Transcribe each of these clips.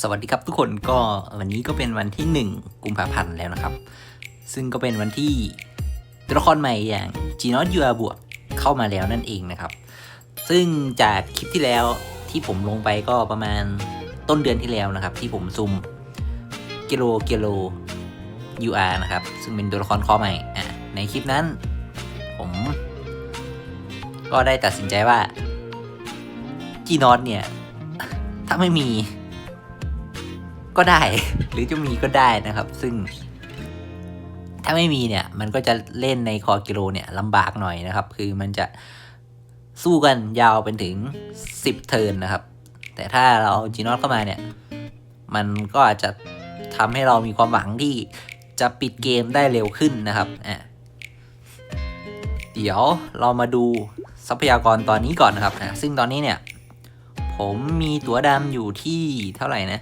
สวัสดีครับทุกคนก็วันนี้ก็เป็นวันที่ 1 กุมภาพันธ์แล้วนะครับ ซึ่งก็เป็นวันที่ตัวละครใหม่อย่างจีนอตยูอาบวกเข้ามาแล้วนั่นเองนะครับ ซึ่งจากคลิปที่แล้วที่ผมลงไปก็ประมาณต้นเดือนที่แล้วนะครับ ที่ผมซุ่มกิโลกิโล UR นะครับ ซึ่งเป็นตัวละครคอใหม่อะในคลิปนั้น ผม ก็ได้ตัดสินใจว่าจีนอตเนี่ย ถ้าไม่มี ก็ได้ หรือจะมีก็ได้นะครับ ซึ่ง ถ้าไม่มีเนี่ย มันก็จะเล่นในคอกิโลเนี่ยลำบากหน่อยนะครับ คือมันจะสู้กันยาวเป็นถึง 10 เทิร์นนะครับ แต่ถ้าเราเอาจีนอตเข้ามาเนี่ย มันก็อาจจะทำให้เรามีความหวังที่จะปิดเกมได้เร็วขึ้นนะครับอะเดี๋ยวเรามาดูทรัพยากรตอนนี้ก่อนนะครับอะซึ่งตอนนี้เนี่ย ผมมีตั๋วดำอยู่ที่เท่าไหร่นะ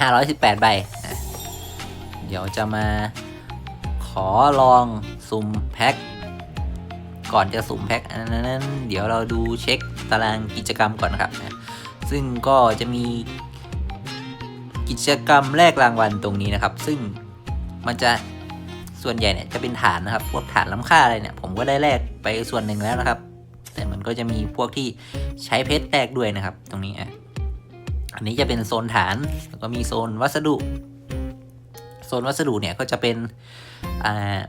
ห้าร้อยสิบแปดใบ เดี๋ยวจะมาขอลองสุ่มแพ็คก่อนจะสุ่มแพ็คอันนั้นเดี๋ยวเราดูเช็คตารางกิจกรรมก่อนนะครับซึ่งก็จะมีกิจกรรมแลกรางวัลตรงนี้นะครับ ซึ่งมันจะส่วนใหญ่เนี่ยจะเป็นฐานนะครับ พวกฐานล้ำค่าอะไรเนี่ย ผมก็ได้แลกไปส่วนหนึ่งแล้วนะครับ แต่มันก็จะมีพวกที่ใช้เพชรแลกด้วยนะครับ ตรงนี้อะ อันนี้จะเป็นโซนฐาน แล้วก็มีโซนวัสดุ โซนวัสดุเนี่ยก็จะเป็น อ่า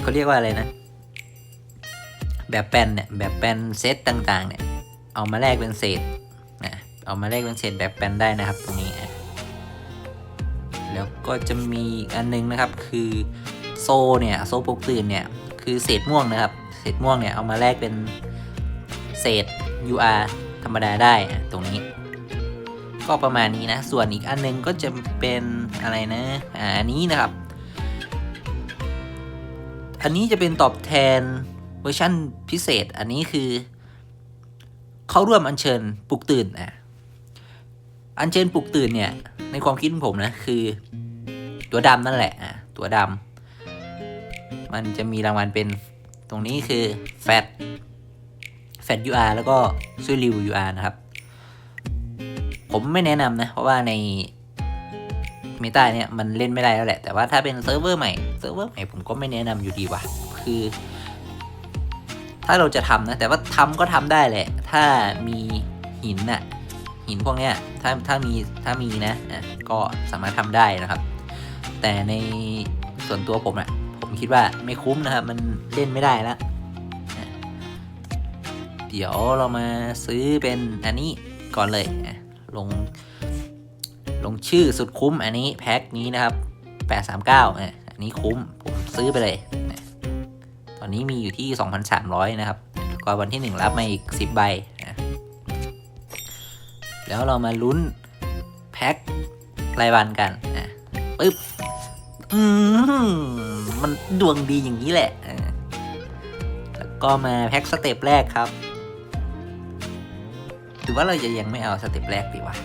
เขาเรียกว่าอะไรนะ แบบแปนเนี่ย แบบแปนเซตต่างๆ เนี่ย เอามาแลกเป็นเศษนะเอามาแลกเป็นเศษแบบแปนได้นะครับตรงนี้ แล้วก็จะมีอันนึงนะครับ คือโซเนี่ย โซปกตื่นเนี่ย คือเศษม่วงนะครับ เศษม่วงเนี่ยเอามาแลกเป็นเศษ UR ธรรมดาได้ตรงนี้ ก็ประมาณนี้นะ ส่วนอีกอันนึงก็จะเป็นอะไรนะอ่าอันนี้นะครับ อันนี้จะเป็นตอบแทนเวอร์ชั่นพิเศษ อันนี้คือเขาร่วมอัญเชิญปลุกตื่นอะอัญเชิญปลุกตื่นเนี่ย ในความคิดของผมนะคือ ตัวดำนั่นแหละอะตัวดำมันจะมีรางวัลเป็นตรงนี้คือแฟตแฟด UR แล้วก็ซุยริว UR นะครับ ผมไม่แนะนำนะ เพราะว่าในเมตาเนี่ยมันเล่นไม่ได้แล้วแหละ แต่ว่าถ้าเป็นเซิร์ฟเวอร์ใหม่เซิร์ฟเวอร์ใหม่ผมก็ไม่แนะนำอยู่ดีว่ะ คือ ถ้าเราจะทำนะ แต่ว่าทำก็ทำได้แหละ ถ้ามีหินน่ะหินพวกเนี้ยถ้าถ้ามีถ้ามีนะก็สามารถทำได้นะครับ แต่ในส่วนตัวผมอะผมคิดว่าไม่คุ้มนะครับ มันเล่นไม่ได้แล้วเดี๋ยวเรามาซื้อเป็นอันนี้ก่อนเลยอะ ลง ลงชื่อสุดคุ้มอันนี้แพ็คนี้นะครับ839อะอันนี้คุ้ม ผมซื้อไปเลย ตอนนี้มีอยู่ที่2,300นะครับ แล้วก็วันที่1รับมาอีก10ใบนะแล้วเรามาลุ้นแพ็ครายวันกันนะปึ๊บ อืมมันดวงดีอย่างนี้แหละ แล้วก็มาแพ็คสเต็ปแรกครับ รือว่าเราจะยังไม่เอาสเต็ปแรกดีวะ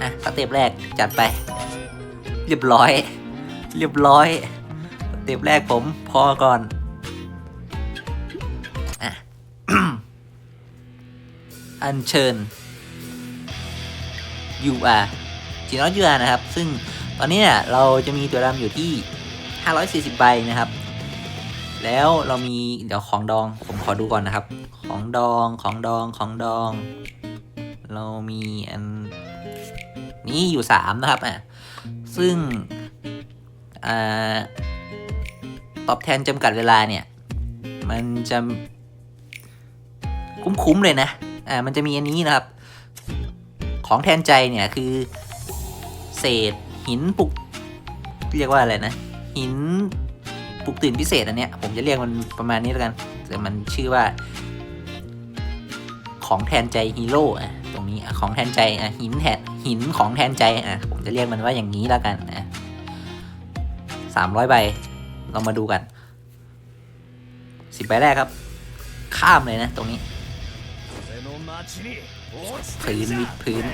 อะสเต็ปแรกจัดไป เรียบร้อย เรียบร้อยสเต็ปแรกผมพอก่อนอะอัญเชิญ UR จีนอต UR นะครับ ซึ่งตอนนี้เนี่ยเราจะมีตัวดำอยู่ที่ 540 ใบนะครับ แล้วเรามีเดี๋ยวของดองผมขอดูก่อนนะครับ ของดองของดองของดอง เรามีอันนี้อยู่สามนะครับอะซึ่งอตอบแทนจำกัดเวลาเนี่ย มันจะคุ้มๆเลยนะอ่ามันจะมีอันนี้นะครับ ของแทนใจเนี่ยคือ เศษหินปลุกเรียกว่าอะไรนะ หินปลุกตื่นพิเศษอันเนี้ยผมจะเรียกมันประมาณนี้แล้วกันแต่มันชื่อว่า ของแทนใจฮีโร่อะตรงนี้ของแทนใจอะหินแทนหินของแทนใจอะผมจะเรียกมันว่าอย่างนี้แล้วกันนะสามร้อยใบ เรามาดูกันสิบใบแรกครับ ข้ามเลยนะ ตรงนี้พื้นวิดพื้น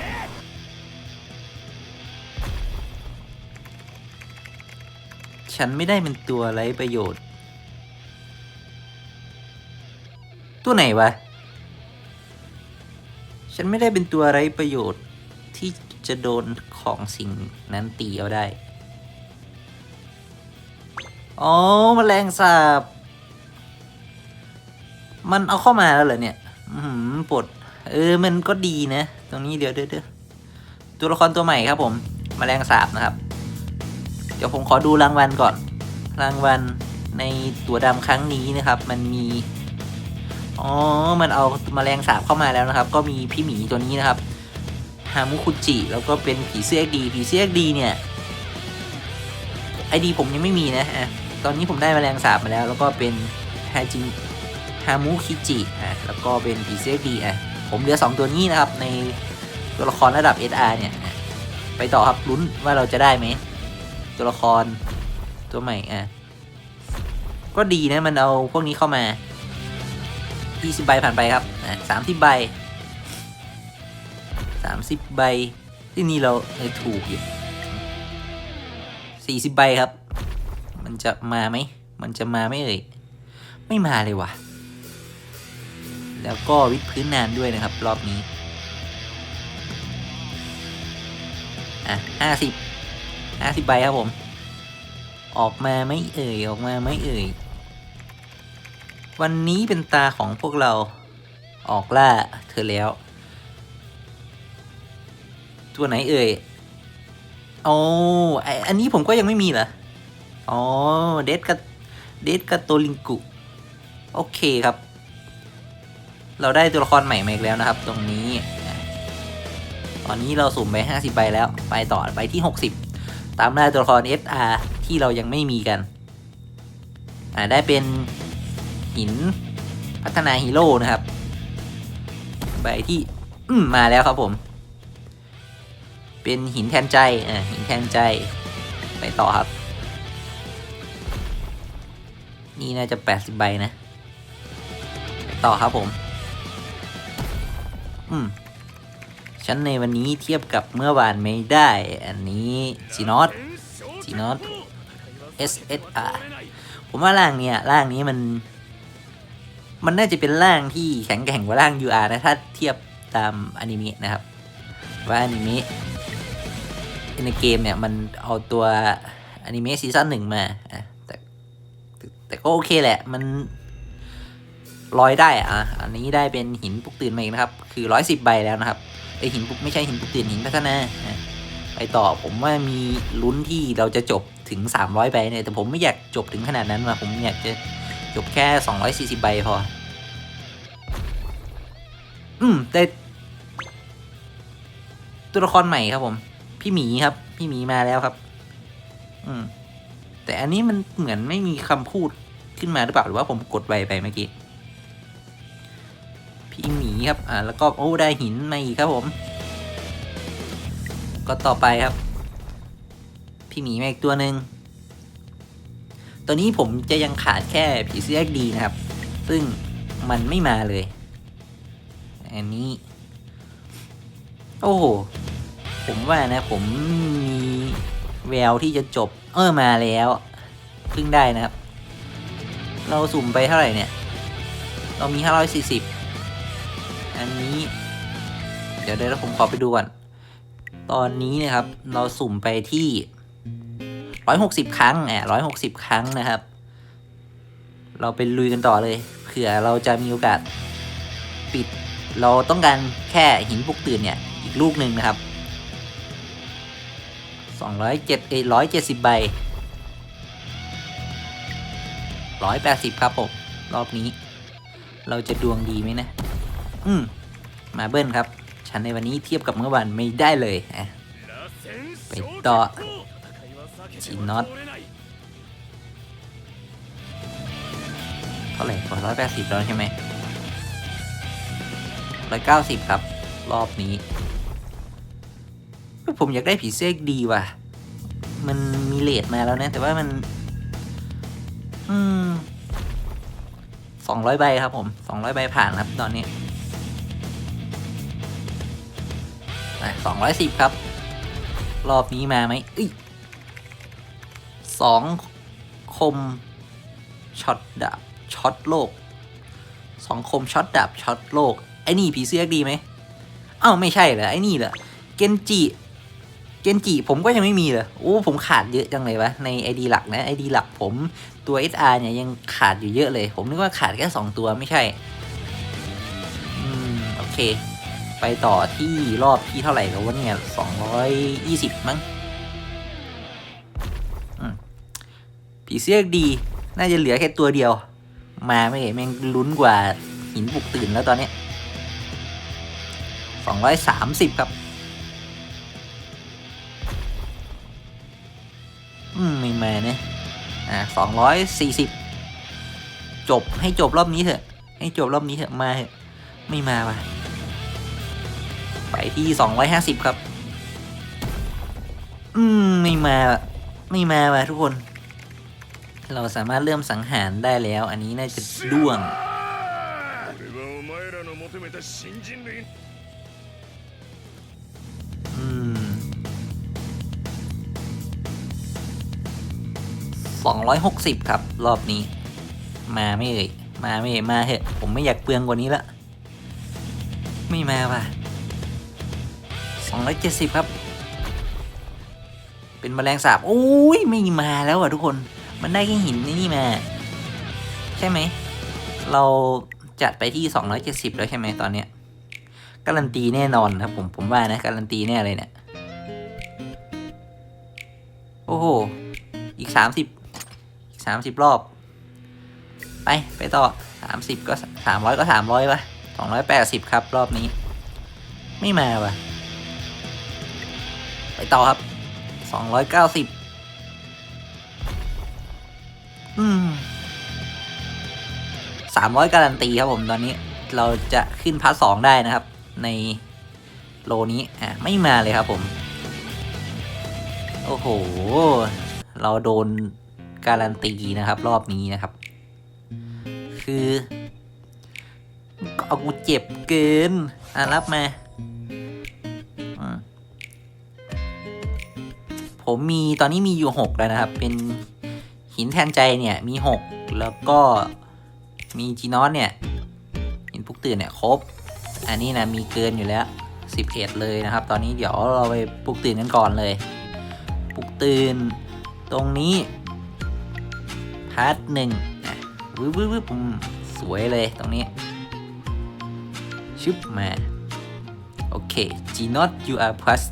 ฉันไม่ได้เป็นตัวไรประโยชน์ ตัวไหนวะ ฉันไม่ได้เป็นตัวไร้ประโยชน์ที่จะโดนของสิ่งนั้นตีเอาได้ อ๋อมแมลงสาบ มันเอาเข้ามาแล้วเหรอเนี่ย อืมปวด เออ มันก็ดีนะ ตรงนี้เดี๋ยวเดี๋ยวตัวละครตัวใหม่ครับผมแมลงสาบนะครับ เดี๋ยวผมขอดูรางวัลก่อน รางวัลในตัวดำครั้งนี้นะครับ มันมี อ๋อ มันเอามาแมลงสาบเข้ามาแล้วนะครับ ก็มีพี่หมีตัวนี้นะครับ ฮามุคุจิ แล้วก็เป็นผีเสื้อดีผีเสื้อดีเนี่ย ไอดีผมยังไม่มีนะอะตอนนี้ผมได้มแมลงสาบมาแล้ว แล้วก็เป็นฮาจิฮามุคิจิอะแล้วก็เป็นผีเสื้อดีอะผมเหลือสองตัวนี้นะครับ ในตัวละครระดับ SR เนี่ย ไปต่อครับลุ้นว่าเราจะได้ไหม ตัวละครตัวใหม่อะก็ดีนะมันเอาพวกนี้เข้ามา 20 ใบผ่านไปครับอะ30ใบ30ใบ ที่นี่เราเออถูกอยู่40ใบครับ มันจะมาไหม มันจะมาไหมเอ่ย ไม่มาเลยว่ะ แล้วก็วิดพื้นนานด้วยนะครับ รอบนี้ อะห้าสิบห้าสิบใบครับผม ออกมาไม่เอ่ย ออกมาไม่เอ่ย วันนี้เป็นตาของพวกเราออกล่าเธอแล้ว ตัวไหนเอ่ยโอ้ไออันนี้ผมก็ยังไม่มีเหรออ๋อเดดกับเดดกับโตลิงกุ โอเคครับ เราได้ตัวละครใหม่มาอีกแล้วนะครับ ตรงนี้ ตอนนี้เราสุ่มไป 50ใบแล้ว ไปต่อไปที่ 60 ตามได้ตัวละคร SR ที่เรายังไม่มีกัน อ่าได้เป็น หิน พัฒนาฮีโร่นะครับใบที่อืมมาแล้วครับผม เป็นหินแทนใจอ่าหินแทนใจไปต่อครับ นี่น่าจะ 80 ใบนะ ต่อครับผม อืมฉันในวันนี้เทียบกับเมื่อวานไม่ได้ อันนี้จีนอตจีนอต SSR ผมว่าร่างเนี่ยร่างนี้มัน มันน่าจะเป็นร่างที่แข็งแกร่งกว่าร่าง UR นะ ถ้าเทียบตามอนิเมะนะครับ ว่าอนิเมะในเกมเนี่ยมันเอาตัวอนิเมะซีซั่นหนึ่งมาแต่แต่ก็โอเคแหละ มันลอยได้อะอันนี้ได้เป็นหินปุกตื่นมาอีกนะครับ คือร้อยสิบใบแล้วนะครับไอหินปุกไม่ใช่หินปุกตื่นหินพัฒนาไปต่อผมว่ามีลุ้นที่เราจะจบถึง300ใบเนี่ยแต่ผมไม่อยากจบถึงขนาดนั้นว่ะผมอยากจะ จบแค่ 240 ใบพอ อืมแต่ตัวละครใหม่ครับผม พี่หมีครับ พี่หมีมาแล้วครับ อืม แต่อันนี้มันเหมือนไม่มีคำพูดขึ้นมาหรือเปล่า หรือว่าผมกดไวไปเมื่อกี้ พี่หมีครับ อ่า แล้วก็โอ้ได้หินมาอีกครับผม ก็ต่อไปครับ พี่หมีมาอีกตัวหนึ่ง ตัวนี้ผมจะยังขาดแค่ผีเสื้อดีนะครับ ซึ่งมันไม่มาเลย อันนี้ โอ้โห ผมว่านะ ผมมีแววที่จะจบ เออมาแล้วเพิ่งได้นะครับ เราสุ่มไปเท่าไหร่เนี่ย เรามี 540 อันนี้ เดี๋ยวเดี๋ยวผมขอไปดูก่อน ตอนนี้นะครับ เราสุ่มไปที่ 160ครั้งแหม160ครั้งนะครับ เราไปลุยกันต่อเลย เผื่อเราจะมีโอกาสปิด เราต้องการแค่หินปลุกตื่นเนี่ยอีกลูกหนึ่งนะครับสองร้อยเจ็ดเอ้ร้อยเจ็ดสิบใบร้อยแปดสิบครับผม รอบนี้ เราจะดวงดีไหมนะ อืม มาเบิ้ลครับ ฉันในวันนี้เทียบกับเมื่อวานไม่ได้เลยอะไปต่อ จีนอตเท่าไหร่กว่าร้อยแปดสิบแล้วใช่ไหมร้อยเก้าสิบครับ รอบนี้ ผมอยากได้ผีเสื้อดีว่ะ มันมีเลทมาแล้วนะ แต่ว่ามัน อืมสองร้อยใบครับผมสองร้อยใบผ่านครับตอนนี้สองร้อยสิบครับ รอบนี้มาไหมอ้ย สองคมช็อตดาบช็อตโลกสองคมช็อตดาบช็อตโลก ไอ้นี่ผีเสื้อดีไหมเอ้าไม่ใช่เหรอไอ้นี่เหรอเกนจิเกนจิผมก็ยังไม่มีเลยโอ้ผมขาดเยอะจังเลยวะใน ID หลักนะ ID หลักผมตัว SR เนี่ยยังขาดอยู่เยอะเลย ผมนึกว่าขาดแค่ 2 ตัวไม่ใช่ อืม โอเค ไปต่อที่รอบที่เท่าไหร่แล้ววะเนี่ยสองร้อยยี่สิบมั้ง ผีเสื้อดี น่าจะเหลือแค่ตัวเดียว มาไม่เห็นแม่งลุ้นกว่าหินปลุกตื่นแล้วตอนนี้สองร้อยสามสิบครับ อืมไม่มาเนี่ยอ่าสองร้อยสี่สิบจบให้จบรอบนี้เถอะ ให้จบรอบนี้เถอะมาเถอะไม่มาว่ะไปที่สองร้อยห้าสิบครับ อืมไม่มาว่ะไม่มาว่ะทุกคน เราสามารถเริ่มสังหารได้แล้ว อันนี้น่าจะด้วงสองร้อยหกสิบครับ รอบนี้ มาไม่เอ่ย มาไม่เอ่ย มาเหอะ ผมไม่อยากเปลืองกว่านี้ละ ไม่มาว่ะสองร้อยเจ็ดสิบครับ เป็นแมลงสาบโอ้ย ไม่มาแล้วอะทุกคน มันได้แค่หินนี่นี่มา ใช่ไหม เราจัดไปที่ 270 แล้วใช่ไหมตอนเนี้ยการันตีแน่นอนนะผมผมว่านะการันตีแน่เลยเนะี่ยโอ้โห อีก 30 อีก 30 รอบ ไป ไปต่อ 30 ก็ 300 ก็ 300วะ280 ครับ รอบนี้ ไม่มาวะไปต่อครับ 290 สามร้อยการันตีครับผมตอนนี้เราจะขึ้นพาร์ทสองได้นะครับ ในโลนี้อะไม่มาเลยครับผม โอ้โห เราโดนการันตีนะครับ รอบนี้นะครับ คือ เอากูเจ็บเกิน อะรับมาอืมผมมีตอนนี้มีอยู่หกแล้วนะครับ เป็น หินแทนใจเนี่ยมีหกแล้วก็มีจีนอสเนี่ยหินปลุกตื่นเนี่ยครบ อันนี้นะมีเกินอยู่แล้ว 11 เลยนะครับ ตอนนี้เดี๋ยวเราไปปลุกตื่นกันก่อนเลยปลุกตื่นตรงนี้พาร์ทหนึ่งอะวืบวืบวืบอืมสวยเลยตรงนี้ ชึบมา โอเค G not you are plus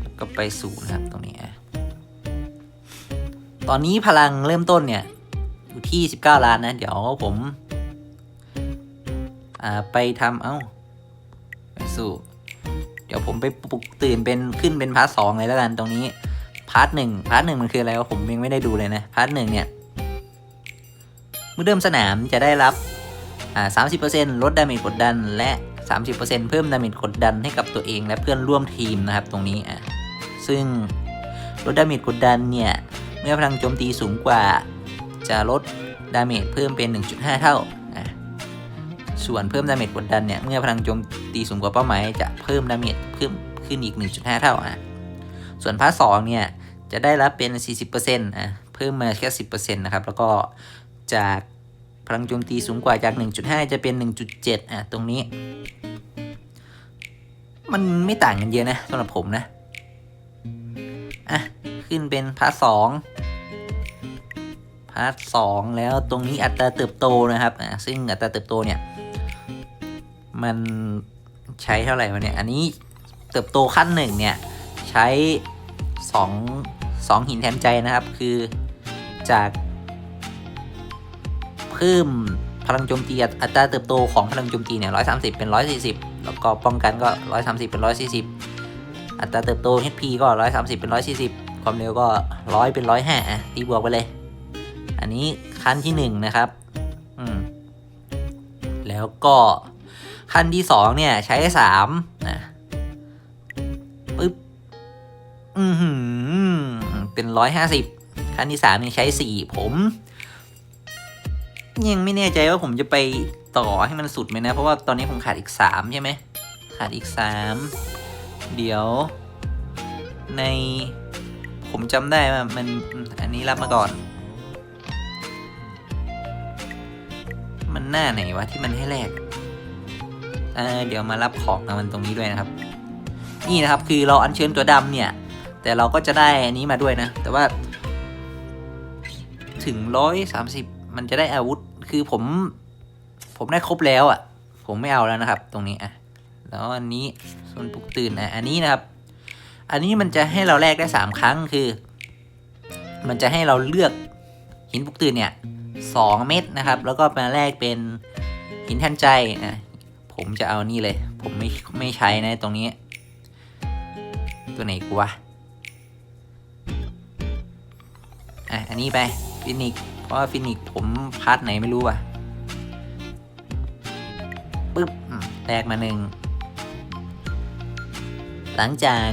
แล้วก็ไปสู่นะครับตรงนี้ ตอนนี้พลังเริ่มต้นเนี่ย อยู่ที่ 19 ล้านนะ เดี๋ยวผมอ่าไปทำเอ้าไปสู่เดี๋ยวผมไปปลุกตื่นเป็นขึ้นเป็นพาร์ทสองเลยแล้วกันตรงนี้ พาร์ทหนึ่งพาร์ทหนึ่งมันคืออะไรวะผมยังไม่ได้ดูเลยนะ พาร์ทหนึ่งเนี่ย เมื่อเริ่มสนามจะได้รับอ่าสามสิบเปอร์เซ็นลดดาเมจกดดัน และสามสิบเปอร์เซ็นเพิ่มดาเมจกดดันให้กับตัวเองและเพื่อนร่วมทีมนะครับตรงนี้อะซึ่งลดดาเมจกดดันเนี่ย เมื่อพลังโจมตีสูงกว่า จะลดดาเมจเพิ่มเป็น 1.5 เท่าอะส่วนเพิ่มดาเมจกดดันเนี่ย เมื่อพลังโจมตีสูงกว่าเป้าหมายจะเพิ่มดาเมจเพิ่มขึ้นอีก 1.5 เท่าอะส่วนพาร์ทสองเนี่ย จะได้รับเป็น 40%อะเพิ่มมาแค่ 10%นะครับ แล้วก็จากพลังโจมตีสูงกว่าจาก 1.5 จะเป็น 1.7 อะ ตรงนี้ มันไม่ต่างกันเยอะนะสำหรับผมนะ อะ ขึ้นเป็นพาร์ทสองพาร์ทสองแล้วตรงนี้อัตราเติบโตนะครับอะซึ่งอัตราเติบโตเนี่ย มันใช้เท่าไหร่วะเนี่ย อันนี้เติบโตขั้นหนึ่งเนี่ยใช้สองสองหินแทนใจนะครับ คือจาก เพิ่มพลังโจมตีอัตราเติบโตของพลังโจมตีเนี่ยร้อยสามสิบเป็นร้อยสี่สิบแล้วก็ป้องกันก็ร้อยสามสิบเป็นร้อยสี่สิบอัตราเติบโต HP ก็ร้อยสามสิบเป็นร้อยสี่สิบ ความเร็วก็ร้อยเป็นร้อยห้าอะตีบวกไปเลย อันนี้ขั้นที่หนึ่งนะครับ อืม แล้วก็ขั้นที่สองเนี่ย ใช้สามนะปึ๊บ อือหือ เป็นร้อยห้าสิบขั้นที่สามนี่ใช้สี่ผมยังไม่แน่ใจว่าผมจะไปต่อให้มันสุดไหมนะ เพราะว่าตอนนี้ผมขาดอีกสามใช่ไหมขาดอีกสามเดี๋ยวใน ผมจำได้ว่ามันอันนี้รับมาก่อน มันหน้าไหนวะที่มันให้แลกเเดี๋ยวมารับของมันตรงนี้ด้วยนะครับ นี่นะครับคือเราอัญเชิญตัวดำเนี่ย แต่เราก็จะได้อันนี้มาด้วยนะ แต่ว่าถึงร้อยสามสิบมันจะได้อาวุธ คือผม ผมได้ครบแล้วอะ่ะ ผมไม่เอาแล้วนะครับ ตรงนี้อะ แล้วอันนี้ส่วนปลุกตื่นอะ อันนี้นะครับ อันนี้มันจะให้เราแลกได้สามครั้งคือ มันจะให้เราเลือกหินปลุกตื่นเนี่ยสองเม็ดนะครับ แล้วก็มาแลกเป็นหินทันใจอะผมจะเอานี่เลย ผมไม่ไม่ใช้นะตรงนี้ ตัวไหนกูวะอะอันนี้ไปฟินิกเพราะว่าฟินิกผมพาร์ทไหนไม่รู้อะปึ๊บแลกมาหนึ่งหลังจาก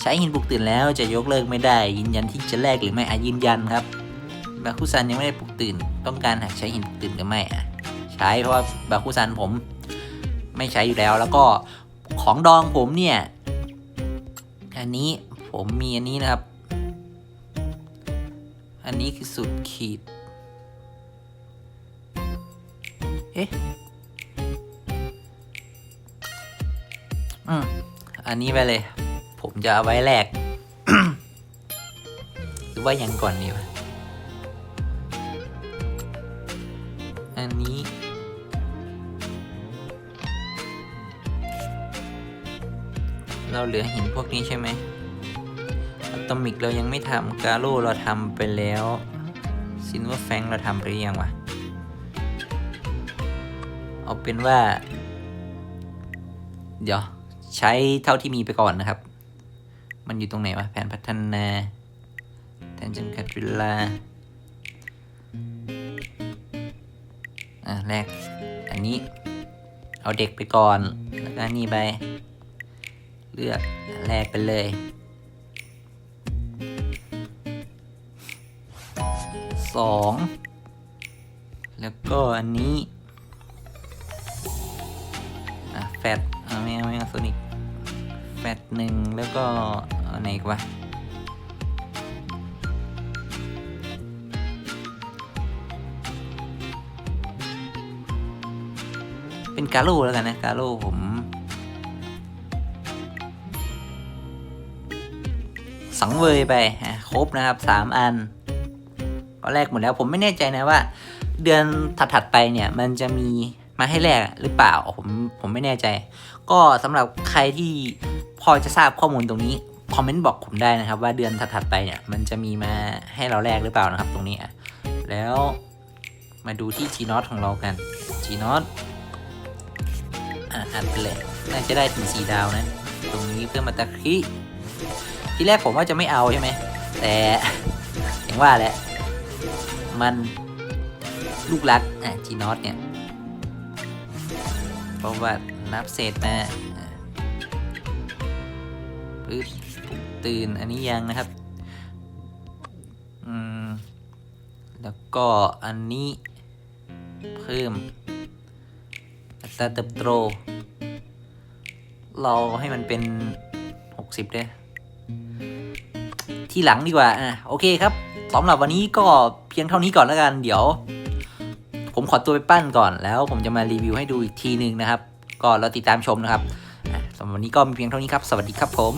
ใช้หินปลุกตื่นแล้วจะยกเลิกไม่ได้ ยืนยันที่จะแลกหรือไม่อะยืนยันครับบาคุซันยังไม่ได้ปลุกตื่น ต้องการหากใช้หินปลุกตื่นหรือไม่อะใช้เพราะว่าบาคุซันผม ไม่ใช้อยู่แล้วแล้วก็ของดองผมเนี่ย อันนี้ผมมีอันนี้นะครับ อันนี้คือสุดขีดเอ๊ะอืมอันนี้ไปเลย ผมจะเอาไว้แลกหรือว่ายังก่อนดีวะอันนี้ เราเหลือหินพวกนี้ใช่ไหมอะตอมิกเรายังไม่ทำกาโร่เราทำไปแล้วซินว่าแฟงเราทำไปหรือยังวะเอาเป็นว่า เดี๋ยว ใช้เท่าที่มีไปก่อนนะครับ มันอยู่ตรงไหนวะ แผนพัฒนาแทนจำกัดเวลา อะ แรก อันนี้ เอาเด็กไปก่อน แล้วก็นนี่ไป เลือกแรกไปเลยสองแล้วก็อันนี้ อะ แฟตเอาไม่เอาไม่เอาโซนิกแฟตหนึ่งแล้วก็ อาไหนอีกวะเป็นกาโร่แล้วกันนะกาโร่ผมสังเวยไปครบนะครับสามอันก็แลกหมดแล้วผมไม่แน่ใจนะว่า เดือนถัดๆไปเนี่ยมันจะมีมาให้แลกหรือเปล่าผมผมไม่แน่ใจ ก็สำหรับใครที่พอจะทราบข้อมูลตรงนี้ คอมเมนต์บอกผมได้นะครับว่าเดือนถัดๆไปเนี่ยมันจะมีมาให้เราแลกหรือเปล่านะครับตรงนี้อะแล้วมาดูที่ G n o t ของเรากัน G n o t อะอัดไปเลยน่าจะได้ถึงสีดาวนะ ตรงนี้เพื่อมาตะคริที่แรกผมว่าจะไม่เอาใช่ไหม แต่อย่างว่าแหละ มันลูกรักอะ G n o t เนี่ยเพราะว่านับเศษมา ปึ๊บตื่นอันนี้ยังนะครับอืมแล้วก็อันนี้เพิ่มอัตราเติบโตเราให้มันเป็น 60ด้วยที่หลังดีกว่าอะโอเคครับสำหรับวันนี้ก็เพียงเท่านี้ก่อนแล้วกัน เดี๋ยว ผมขอตัวไปปั้นก่อนแล้ว ผมจะมารีวิวให้ดูอีกทีหนึ่งนะครับ ก็เราติดตามชมนะครับ สำหรับวันนี้ก็มีเพียงเท่านี้ครับ สวัสดีครับผม